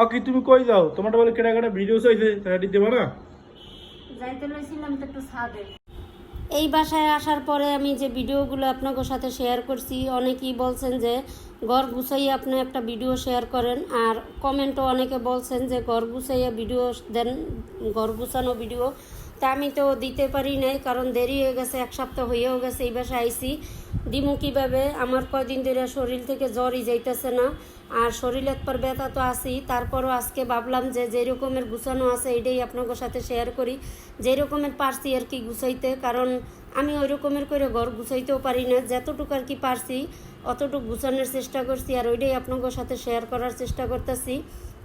অ কি তুমি কই যাও? তোমারটা বলে কেডা কেডা ভিডিও চাইছে তাহলে দেবা না? যাইতে লইছিলাম তো একটু ছাদে। এই বাসায় আসার পরে আমি যে ভিডিওগুলো আপনাদের সাথে শেয়ার করছি, অনেকেই বলছেন যে ঘর গুছাইয়া আপনি একটা ভিডিও শেয়ার করেন, আর কমেন্টও অনেকে বলছেন যে ঘর গুছাইয়া ভিডিও দেন, ঘর গুছানো ভিডিও তা আমি তো দিতে পারি নাই, কারণ দেরি হয়ে গেছে, এক সপ্তাহ হয়েও গেছে, এই বাসায় আইসি দিমু কীভাবে? আমার কয়দিন ধরে শরীর থেকে জ্বরই যাইতেছে না, আর শরীরের পর ব্যথা তো আছেই। তারপরও আজকে ভাবলাম যে যে রকমের গুছানো আছে এটাই আপনাদের সাথে শেয়ার করি। যে রকমের পারছি আর কি গুছাইতে, কারণ আমি ওই রকমের করে ঘর গুছাইতেও পারি না। যতটুকু আর কি পারছি, অতটুকু গুছানোর চেষ্টা করছি, আর ওইটাই আপনাদের সাথে শেয়ার করার চেষ্টা করতেছি।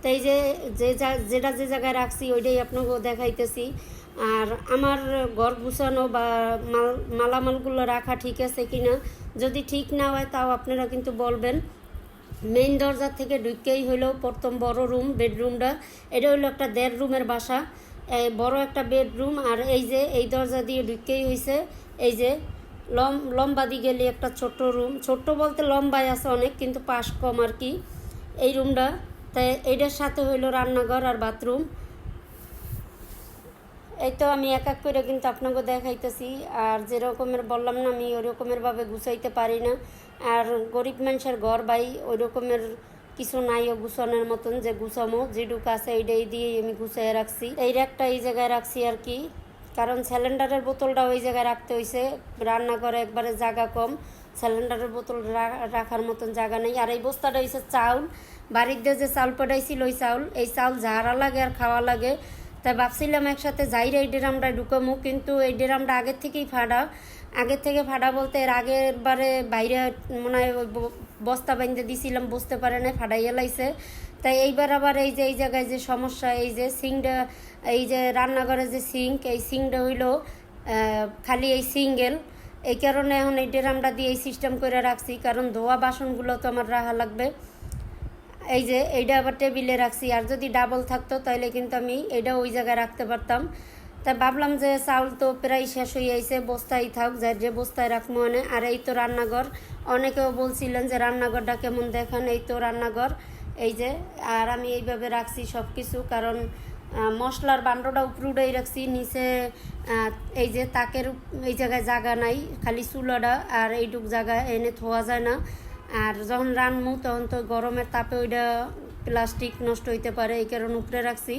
তাই যে যে যা- যেটা যে জায়গায় রাখছি, ওইটাই আপনাকে দেখাইতেছি। আর আমার ঘর গুছানো বা মাল, মালামালগুলো রাখা ঠিক আছে কি না যদি ঠিক না হয় তাও আপনারা কিন্তু বলবেন। মেইন দরজা থেকে ঢুকেই হইল প্রথম বড় রুম বেডরুমটা এটা হইল একটা দেড় রুমের বাসা। বড় একটা বেডরুম আর এই যে, এই দরজা দিয়ে ঢুকেই হয়েছে এই যে, লম, লম্বা দিয়ে গেলে একটা ছোট্ট রুম ছোট্ট বলতে লম্বাই আছে অনেক, কিন্তু পাশ কম আর কি। এই রুমটা তাই এইটার সাথে হইল রান্নাঘর আর বাথরুম। এই তো আমি এক এক করে কিন্তু আপনাকে দেখাইতেছি। আর যেরকমের বললাম না, আমি ওই রকমের ভাবে গুছাইতে পারি না। আর গরিব মানুষের ঘর বাই ওই রকমের কিছু নাই ও গুছানোর মতন যে গুছামো, যেটুক আছে এইটাই দিয়ে আমি গুছাই রাখছি। এই র্যাকটা এই জায়গায় রাখছি আর কি। কারণ সিলিন্ডারের বোতলটা ওই জায়গায় রাখতে হয়েছে রান্নাঘরে একবারে জায়গা কম। সিলিন্ডারের বোতল রাখার মতন জায়গা নেই। আর এই বস্তাটা হয়েছে চাউল। বাড়িতে যে চাউল পাঠাইছিল ওই চাউল। এই চাউল ঝাড়া লাগে আর খাওয়া লাগে। তাই ভাবছিলাম একসাথে যাইরে এই ড্রামটা ঢুকামু, কিন্তু এই ড্রামটা আগের থেকেই ফাড়া। আগের থেকে ফাড়া বলতে এর আগের বারে বাইরে মনে হয় বস্তা বাইন্দে দিছিলাম বুঝতে পারে না ফাটাইয়া লাইছে। তাই এইবার আবার এই যে, এই জায়গায় যে সমস্যা, এই যে সিংটা, এই যে রান্নাঘরের যে সিঙ্ক এই সিঙ্কটা হইল খালি এই সিঙ্গেল। এই কারণে এখন এই ড্রামটা দিয়ে এই সিস্টেম করে রাখছি, কারণ ধোয়া বাসনগুলো তো আমার রাখা লাগবে। এই যে এইটা আবার টেবিলে রাখছি, আর যদি ডাবল থাকতো তাহলে কিন্তু আমি এইটা ওই জায়গায় রাখতে পারতাম। তাই ভাবলাম যে চাউল তো প্রায় শেষ হয়ে আইছে বস্তায় থাক, যার যে বস্তায় রাখব মানে। আর এই তো রান্নাঘর, অনেকেও বলছিলেন যে রান্নাঘরটা কেমন দেখান, এই তো রান্নাঘর, এই যে। আর আমি এইভাবে রাখছি সব কিছু কারণ মশলার বান্ডটা উপরুটাই রাখছি, নিচে এই যে তাকের এই জায়গায় জায়গা নাই, খালি চুলাটা আর এইটুক জায়গা এনে থোয়া যায় না। আর যখন রানমু, তখন তো গরমের তাপে ওইটা প্লাস্টিক নষ্ট হইতে পারে, এই কারণে উপরে রাখছি।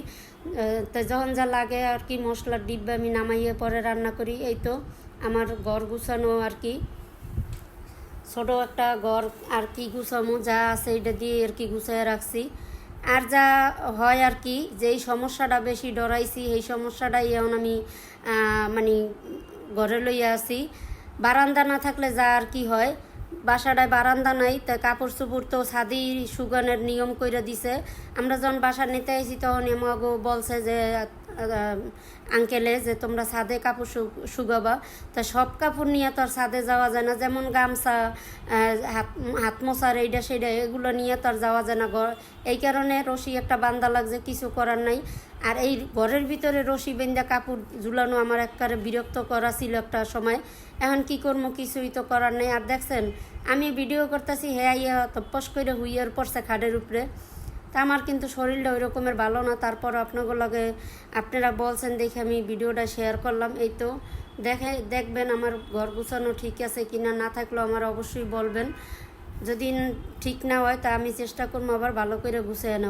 তো যখন যা লাগে আর কি মশলার ডিব্বা আমি নামাইয়ে পরে রান্না করি, এই তো আমার ঘর গুছানো আর কি। ছোট একটা ঘর আর কি গুছামো, যা আছে এটা দিয়ে আর কি গুছাইয়া রাখছি। আর যা হয় আর কি, যেই সমস্যাটা বেশি ডরাইছি এই সমস্যাটাই এখন আমি মানে ঘরে লইয়া আসি বারান্দা না থাকলে যা আর কি হয়। বাসাটায় বারান্দা নাই, তা কাপড় চোপড় তো ছাদি সুগানের নিয়ম কইরা দিছে। আমরা যখন বাসা নিতে আসি তখন এমগো বলছে যে আঙ্কেলে যে তোমরা ছাদে কাপড় শুকাবা তা সব কাপড় নিয়ে তো আর ছাদে যাওয়া যায় না। যেমন গামছা হাত হাত মোছার এইটা সেইটা এগুলো নিয়ে তো আর যাওয়া যায় না ঘর। এই কারণে রশি একটা বান্দা লাগছে, কিছু করার নাই। আর এই ঘরের ভিতরে রশি বেন্দা কাপড় ঝুলানো আমার একবারে বিরক্ত করা ছিল একটা সময়। এখন কি করব, কিছুই তো করার নেই। আর দেখছেন, আমি ভিডিও করতেছি হ্যাঁ ইয়া তপস করে হুইয়ার পড়ছে খাটের উপরে। তা আমার কিন্তু শরীরটা ওই রকমের ভালো না। তারপর আপনাদের লগে আপনারা বলছেন দেখে আমি ভিডিওটা শেয়ার করলাম। এই তো দেখে, দেখবেন আমার ঘর গুছানো ঠিক আছে কিনা, না থাকলেও আমার অবশ্যই বলবেন। যদি ঠিক না হয় তা আমি চেষ্টা করব আবার ভালো করে গুছিয়ে নেওয়া